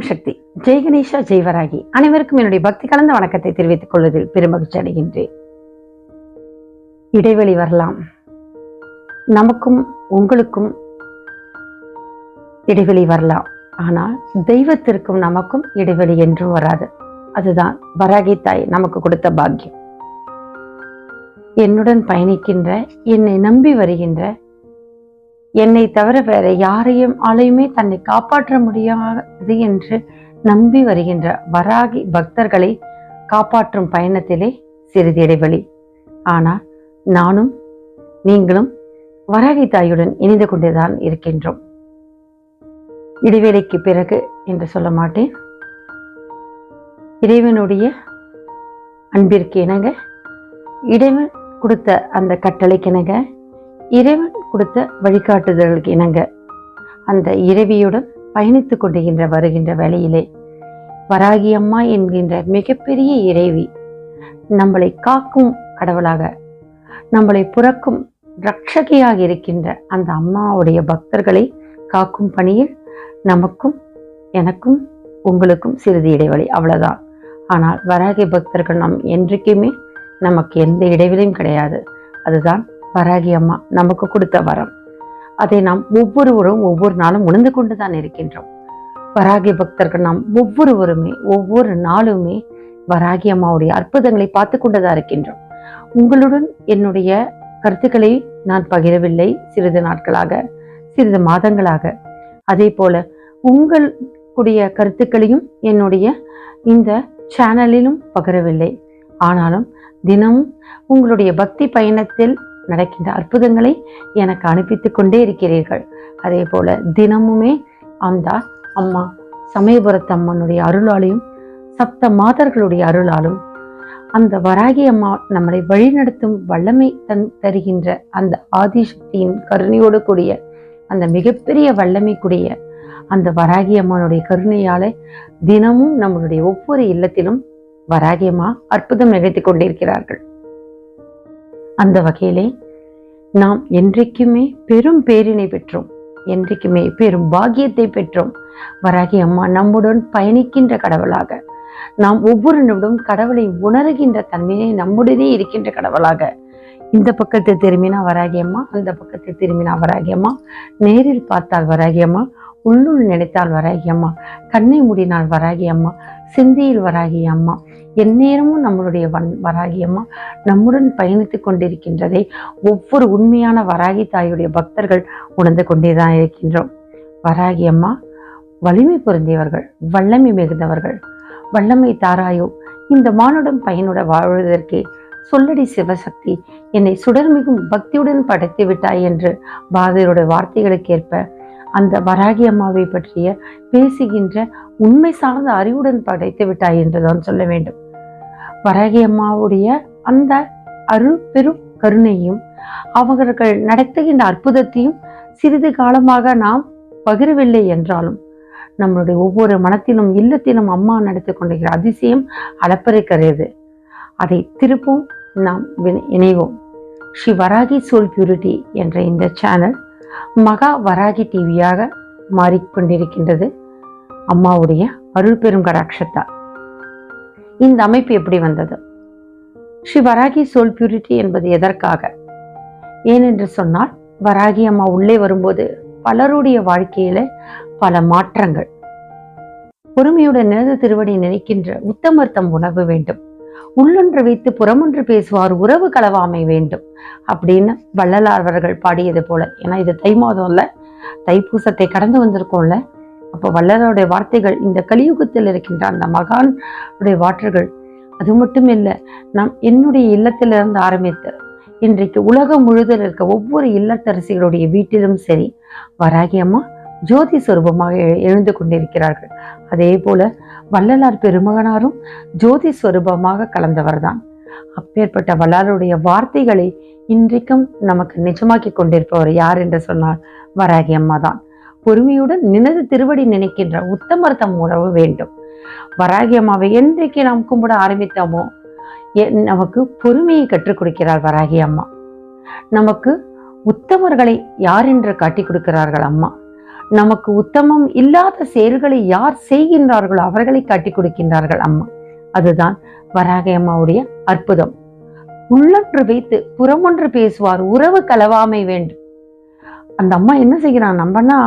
ஓம் சக்தி. ஜெய் கணேஷா ஜெய்வராகி அனைவருக்கும் என்னுடைய பக்தி கலந்த வணக்கத்தை தெரிவித்துக் கொள்வதில் பெருமகிழ்ச்சி அடைகின்றேன். இடைவெளி வரலாம். நமக்கும் உங்களுக்கும் இடைவெளி வரலாம். ஆனால் தெய்வத்திற்கும் நமக்கும் இடைவெளி என்றும் வராது. அதுதான் வராகி தாய் நமக்கு கொடுத்த பாக்கியம். என்னுடன் பயணிக்கின்ற என்னை நம்பி வருகின்ற என்னை தவிர வேற யாரையும் ஆளையுமே தன்னை காப்பாற்ற முடியாது என்று நம்பி வருகின்ற வராகி பக்தர்களை காப்பாற்றும் பயணத்திலே சிறிது இடைவெளி. ஆனால் நானும் நீங்களும் வராகி தாயுடன் இணைந்து கொண்டுதான் இருக்கின்றோம். இடைவேளைக்கு பிறகு என்று சொல்ல மாட்டேன். இறைவனுடைய அன்பிற்கு இணங்க இறைவன் கொடுத்த அந்த கட்டளைக்கிணங்க இறைவன் கொடுத்த வழிகாட்டுதல்களுக்கு இணங்க அந்த இறைவியுடன் பயணித்துக் கொண்டிருக்கின்ற வருகின்ற வேளையிலே வராகி அம்மா என்கின்ற மிகப்பெரிய இறைவி நம்மளை காக்கும் கடவுளாக நம்மளை புறக்கும் ரட்சகையாக இருக்கின்ற அந்த அம்மாவுடைய பக்தர்களை காக்கும் பணியில் நமக்கும் எனக்கும் உங்களுக்கும் சிறிது இடைவெளி அவ்வளவுதான். ஆனால் வராகி பக்தர்கள் நாம் என்றைக்குமே நமக்கு எந்த இடைவெளியும் கிடையாது. அதுதான் வராகி அம்மா நமக்கு கொடுத்த வரம். அதை நாம் ஒவ்வொருவரும் ஒவ்வொரு நாளும் உணர்ந்து கொண்டு தான் இருக்கின்றோம். வராகி பக்தர்கள் நாம் ஒவ்வொருவருமே ஒவ்வொரு நாளுமே வராகி அம்மாவுடைய அற்புதங்களை பார்த்து கொண்டுதான் இருக்கின்றோம். உங்களுடன் என்னுடைய கருத்துக்களை நான் பகிரவில்லை சிறிது நாட்களாக சிறிது மாதங்களாக. அதே போல உங்களுடைய கருத்துக்களையும் என்னுடைய இந்த சேனலிலும் பகிரவில்லை. ஆனாலும் தினமும் உங்களுடைய பக்தி பயணத்தில் நடக்கின்ற அற்புதங்களை எனக்கு அனுப்பித்துக் கொண்டே இருக்கிறீர்கள். அதே போல தினமுமே அந்த அம்மா சமயபுரத்து அம்மனுடைய அருளாலையும் சப்த மாதர்களுடைய அருளாலும் அந்த வராகி அம்மா நம்மளை வழிநடத்தும் வல்லமை தன் தருகின்ற அந்த ஆதிசக்தியின் கருணையோடு கூடிய அந்த மிகப்பெரிய வல்லமை கூடிய அந்த வராகி அம்மனுடைய கருணையால தினமும் நம்மளுடைய ஒவ்வொரு இல்லத்திலும் வராகி அம்மா அற்புதம் நிகழ்த்தி கொண்டிருக்கிறார்கள். அந்த வகையிலே நாம் என்றைக்குமே பெரும் பேரினை பெற்றோம். என்றைக்குமே பெரும் பாக்கியத்தை பெற்றோம். வராகி அம்மா நம்முடன் பயணிக்கின்ற கடவுளாக நாம் ஒவ்வொரு நிமிடம் கடவுளை உணர்கின்ற தன்மையை நம்முடனே இருக்கின்ற கடவுளாக. இந்த பக்கத்தை திரும்பினா வராகி அம்மா அந்த பக்கத்தை திரும்பினா வராகி அம்மா நேரில் பார்த்தால் வராகி அம்மா உள்ளுள் நினைத்தால் வராகி அம்மா கண்ணை மூடினால் வராகி அம்மா சிந்தியில் வராகி அம்மா எந்நேரமும் நம்மளுடைய வன் வராகி அம்மா நம்முடன் பயணித்துக் கொண்டிருக்கின்றதை ஒவ்வொரு உண்மையான வராகி தாயுடைய பக்தர்கள் உணர்ந்து கொண்டேதான் இருக்கின்றோம். வராகி அம்மா வலிமை பொருந்தியவர்கள் வல்லமை மிகுந்தவர்கள் வல்லமை தாராயோ இந்த மானுடம் பயனுட வாழ்வதற்கே சொல்லடி சிவசக்தி என்னை சுடர்மிகும் பக்தியுடன் படைத்து விட்டாய் என்று பாரதியருடைய வார்த்தைகளுக்கேற்ப அந்த வராகி அம்மாவை பற்றிய பேசுகின்ற உண்மை சார்ந்த அறிவுடன் படைத்து விட்டாய் என்றுதான் சொல்ல வேண்டும். வராகி அம்மாவுடைய அந்த அருள் பெரும் கருணையும் அவர்கள் நடத்துகின்ற அற்புதத்தையும் சிறிது காலமாக நாம் பகிரவில்லை என்றாலும் நம்மளுடைய ஒவ்வொரு மனத்திலும் இல்லத்திலும் அம்மா நடத்தி கொண்டிருக்கிற அதிசயம் அளப்பறைக்கிறது அதை திருப்பும் நாம் வினை- இணைவோம். ஸ்ரீ வராகி சோல் பியூரிட்டி என்ற இந்த சேனல் மகா வராகி டிவியாக மாறிக்கொண்டிருக்கின்றது. அம்மாவுடைய அருள் பெரும் கடாட்சத்தால் இந்த அமைப்பு எப்படி வந்தது? ஸ்ரீ வராகி சோல் பியூரிட்டி என்பது எதற்காக? ஏனென்று சொன்னால் வராகி அம்மா உள்ளே வரும்போது பலருடைய வாழ்க்கையில பல மாற்றங்கள். பொறுமையுடன் நினைந்த திருவடி நினைக்கின்ற உத்தமர்த்தம் உணவு வேண்டும். உள்ளொன்று வைத்து புறமொன்று பேசுவார் உறவு கலவாமை வேண்டும். அப்படின்னு வள்ளலார் அவர்கள் பாடியது போல ஏன்னா இது தை மாதம்ல தைப்பூசத்தை கடந்து வந்திருக்கோம்ல அப்போ வள்ளலாருடைய வார்த்தைகள் இந்த கலியுகத்தில் இருக்கின்ற அந்த மகான் உடைய வாற்றுகள் அது மட்டும் இல்லை நாம் என்னுடைய இல்லத்திலிருந்து ஆரம்பித்து இன்றைக்கு உலகம் முழுதில் இருக்க ஒவ்வொரு இல்லத்தரசிகளுடைய வீட்டிலும் சரி வராகி அம்மா ஜோதி சொரூபமாக எழு- எழுந்து கொண்டிருக்கிறார்கள். அதே போல வள்ளலார் பெருமகனாரும் ஜோதி சொரூபமாக கலந்தவர்தான். அப்பேற்பட்ட வள்ளலாருடைய வார்த்தைகளை இன்றைக்கும் நமக்கு நிஜமாக்கி கொண்டிருப்பவர் யார் என்று சொன்னால் வராகி அம்மா தான் பொறுமையுடன் நினது திருவடி நினைக்கின்ற உத்தமர் தம் உறவு வேண்டும். வராகி அம்மாவை என்றைக்கு நாம் கும்பிட ஆரம்பித்தோமோ நமக்கு பொறுமையை கற்றுக் கொடுக்கிறார் வராகி அம்மா. நமக்கு உத்தமர்களை யார் என்று காட்டி கொடுக்கிறார்கள் அம்மா. நமக்கு உத்தமம் இல்லாத செயல்களை யார் செய்கின்றார்களோ அவர்களை காட்டி கொடுக்கின்றார்கள் அம்மா. அதுதான் வராகி அம்மாவுடைய அற்புதம். உள்ளொன்று வைத்து புறமொன்று பேசுவார் உறவு கலவாமை வேண்டும். அந்த அம்மா என்ன செய்கிறான்? நம்மனா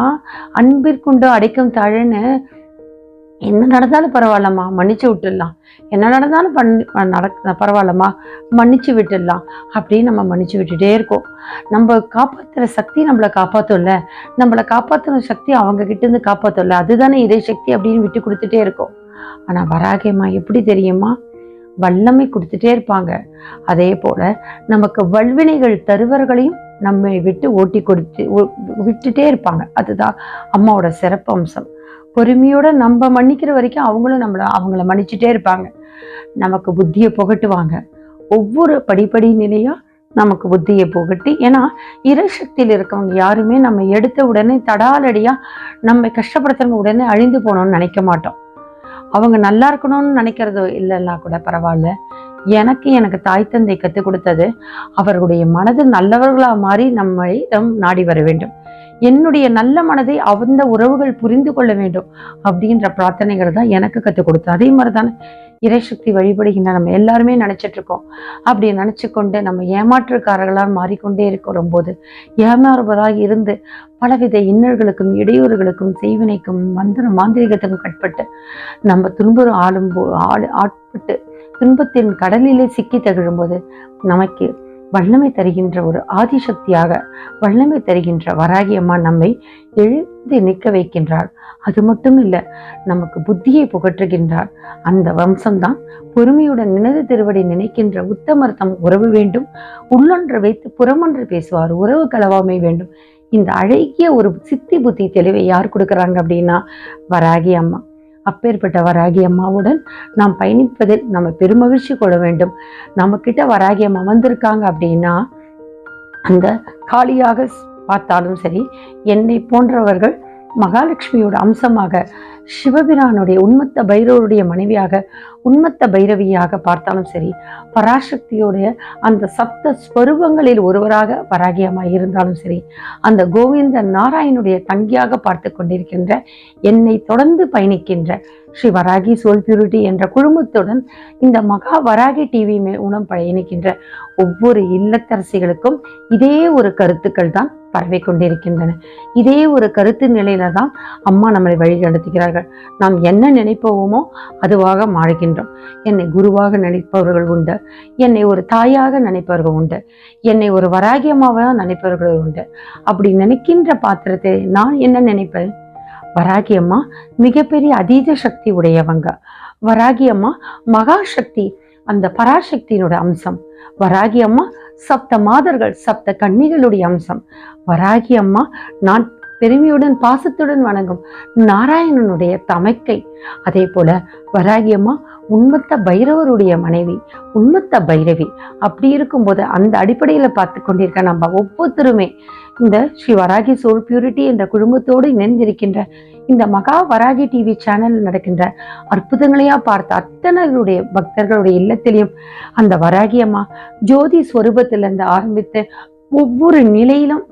அன்பிற்குண்டு அடைக்கும் தாழன்னு என்ன நடந்தாலும் பரவாயில்லம்மா மன்னிச்சு விட்டுடலாம். என்ன நடந்தாலும் பண் நடக்க பரவாயில்லம்மா மன்னிச்சு விட்டுடலாம் அப்படின்னு நம்ம மன்னிச்சு விட்டுட்டே இருக்கோம். நம்ம காப்பாற்றுற சக்தி நம்மளை காப்பாற்றும்ல நம்மளை காப்பாற்றுற சக்தி அவங்க கிட்டேருந்து காப்பாற்றும்ல அதுதானே இறை சக்தி அப்படின்னு விட்டு கொடுத்துட்டே இருக்கோம். ஆனால் வராகேம்மா எப்படி தெரியுமா? வல்லமை கொடுத்துட்டே இருப்பாங்க. அதே போல் நமக்கு வல்வினைகள் தருவர்களையும் நம்மை விட்டு ஓட்டி கொடுத்து விட்டுட்டே இருப்பாங்க. அதுதான் அம்மாவோட சிறப்பு அம்சம் பொறுமையோட நம்ம மன்னிக்கிற வரைக்கும் அவங்களும் நம்மள அவங்கள மன்னிச்சுட்டே இருப்பாங்க. நமக்கு புத்தியை புகட்டுவாங்க. ஒவ்வொரு படிப்படி நிலையா நமக்கு புத்தியை புகட்டி ஏன்னா இறைசக்தியில் இருக்கவங்க யாருமே நம்ம எடுத்த உடனே தடாலடியா நம்ம கஷ்டப்படுத்துறவங்க உடனே அழிந்து போகணும்னு நினைக்க மாட்டோம். அவங்க நல்லா இருக்கணும்னு நினைக்கிறதோ இல்லைன்னா கூட பரவாயில்ல. எனக்கு எனக்கு தாய் தந்தை கற்றுக் கொடுத்தது. அவர்களுடைய மனது நல்லவர்களா மாறி நம்மை நம் நாடி வர வேண்டும். என்னுடைய நல்ல மனதை அந்த உறவுகள் புரிந்து கொள்ள வேண்டும் அப்படின்ற பிரார்த்தனைகள் தான் எனக்கு கற்றுக் கொடுத்தது. அதே மாதிரி தானே இறைசக்தி வழிபடுகின்ற நம்ம எல்லாருமே நினைச்சிட்டு இருக்கோம் அப்படி நினைச்சு கொண்டு நம்ம ஏமாற்றுக்காரர்களால் மாறிக்கொண்டே இருக்கிற போது ஏமாறுவதாக இருந்து பலவித இன்னல்களுக்கும் இடையூறுகளுக்கும் செய்வினைக்கும் மந்திர மாந்திரிகத்துக்கும் கட்பட்டு நம்ம துன்புறும் ஆளும் போ ஆட்பட்டு துன்பத்தின் கடலிலே சிக்கி தகிழும்போது நமக்கு வல்லமை தருகின்ற ஒரு ஆதிசக்தியாக வல்லமை தருகின்ற வராகி அம்மா நம்மை எழுந்து நிற்க வைக்கின்றார் அது மட்டும் இல்லை நமக்கு புத்தியை புகற்றுகின்றார் அந்த வம்சம்தான் பொறுமையுடன் நினது திருவடி நினைக்கின்ற உத்தமர் தம் உறவு வேண்டும். உள்ளொன்று வைத்து புறமொன்று பேசுவார் உறவு கலவாமை வேண்டும். இந்த அழகிய ஒரு சித்தி புத்தி தெளிவை யார் கொடுக்குறாங்க அப்படின்னா வராகி அம்மா. அப்பேற்பட்ட வராகி அம்மாவுடன் நாம் பயணிப்பதில் நம்ம பெருமகிழ்ச்சி கொள்ள வேண்டும். நம்ம கிட்ட வராகி அம்மா வந்திருக்காங்க அப்படின்னா அந்த காளியாக பார்த்தாலும் சரி என்னை போன்றவர்கள் மகாலட்சுமியோட அம்சமாக சிவபிரானுடைய உண்மத்த பைரவருடைய மனைவியாக உண்மத்த பைரவியாக பார்த்தாலும் சரி பராசக்தியோடைய அந்த சப்த ஸ்வரூபங்களில் ஒருவராக பராகியமாக இருந்தாலும் சரி அந்த கோவிந்த நாராயணுடைய தங்கியாக பார்த்து கொண்டிருக்கின்ற என்னை தொடர்ந்து பயணிக்கின்ற ஸ்ரீ வராகி சோல் பியூரிட்டி என்ற குழுமத்துடன் இந்த மகா வராகி டிவி உணம் பயணிக்கின்ற ஒவ்வொரு இல்லத்தரசிகளுக்கும் இதே ஒரு கருத்துக்கள் தான் பரவி கொண்டிருக்கின்றன. இதே ஒரு கருத்து நிலையில தான் அம்மா நம்மளை வழி நடத்துகிறார்கள். நாம் என்ன நினைப்போமோ அதுவாக மாறுகின்றோம். என்னை குருவாக நினைப்பவர்கள் உண்டு. என்னை ஒரு தாயாக நினைப்பவர்கள் உண்டு. என்னை ஒரு வராகியமாவாக நினைப்பவர்கள் உண்டு. அப்படி நினைக்கின்ற பாத்திரத்தை நான் என்ன நினைப்பேன்? வராகியம்மா மிகப்பெரிய அதீத சக்தி உடையவங்க. வராகியம்மா மகாசக்தி அந்த பராசக்தியினோட அம்சம். வராகி அம்மா சப்த மாதர்கள் சப்த கன்னிகளுடைய அம்சம். வராகி அம்மா நான் பெருமையுடன் பாசத்துடன் வணங்கும் நாராயணனுடைய தமைக்கை. அதே போல வராகி அம்மா உண்மத்த பைரவருடைய மனைவி உண்மத்த பைரவி. அப்படி இருக்கும்போது அந்த அடிப்படையில பார்த்து கொண்டிருக்க நம்ம ஒவ்வொருத்தருமே இந்த ஸ்ரீ வராகி சோல் பியூரிட்டி என்ற குடும்பத்தோடு இணைந்திருக்கின்ற இந்த மகா வராகி டிவி சேனல் நடக்கின்ற அற்புதங்களையா பார்த்த அத்தனைகளுடைய பக்தர்களுடைய இல்லத்திலையும் அந்த வராகி அம்மா ஜோதி ஸ்வரூபத்திலிருந்து ஆரம்பித்து ஒவ்வொரு நிலையிலும்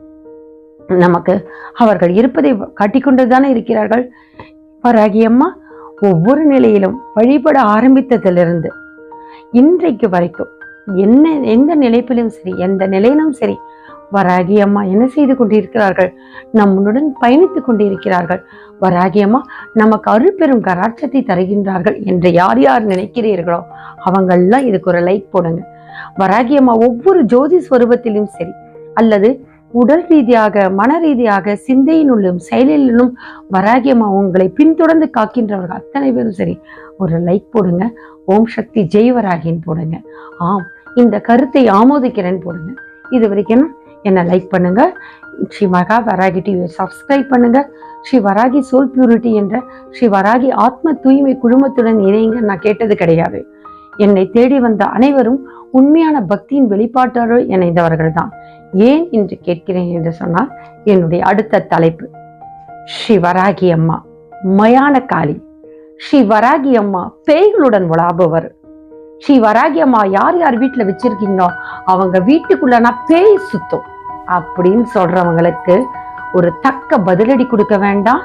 நமக்கு அவர்கள் இருப்பதை காட்டிக்கொண்டுதானே இருக்கிறார்கள். வராகி அம்மா ஒவ்வொரு நிலையிலும் வழிபட ஆரம்பித்ததிலிருந்து இன்றைக்கு வரைக்கும் என்ன எந்த நிலைப்பிலும் சரி எந்த நிலையிலும் சரி வராகி அம்மா என்ன செய்து கொண்டிருக்கிறார்கள்? நம்முடன் பயணித்துக் கொண்டிருக்கிறார்கள். வராகி அம்மா நமக்கு அருள் பெரும் கராட்சத்தை தருகின்றார்கள் என்று யார் யார் நினைக்கிறீர்களோ அவங்கெல்லாம் இதுக்கு ஒரு லைக் போடுங்க. வராகி அம்மா ஒவ்வொரு ஜோதி ஸ்வரூபத்திலும் சரி அல்லது உடல் ரீதியாக மன ரீதியாக சிந்தையினுள்ளும் செயலிலும் வராகி அம்மா உங்களை பின்தொடர்ந்து காக்கின்றவர்கள் அத்தனை பேரும் சரி ஒரு லைக் போடுங்க. ஓம் சக்தி ஜெய் வராகின்னு போடுங்க. ஆம் இந்த கருத்தை ஆமோதிக்கிறேன்னு போடுங்க. இது வரைக்கும் என்னை லைக் பண்ணுங்க. ஸ்ரீ மகா வராகி டிவியை சப்ஸ்கிரைப் பண்ணுங்க. ஸ்ரீ வராகி சோல் பியூரிட்டி என்ற ஸ்ரீ வராகி ஆத்ம தூய்மை குழுமத்துடன் இணைங்க நான் கேட்டது கிடையாது. என்னை தேடி வந்த அனைவரும் உண்மையான பக்தியின் வெளிப்பாட்டோடு இணைந்தவர்கள் தான். ஏன் என்று கேட்கிறேன் என்று சொன்னால் என்னுடைய அடுத்த தலைப்பு. ஸ்ரீ வராகி அம்மா மயான காளி. ஸ்ரீ வராகி அம்மா பேய்களுடன் உலாபவர் ஸ்ரீ வராகி அம்மா யார் யார் வீட்டுல வச்சிருக்கீங்களோ அவங்க வீட்டுக்குள்ளனா பேய் சுத்தம். அப்படின்னு சொல்றவங்களுக்கு ஒரு தக்க பதிலடி கொடுக்க வேண்டாம்.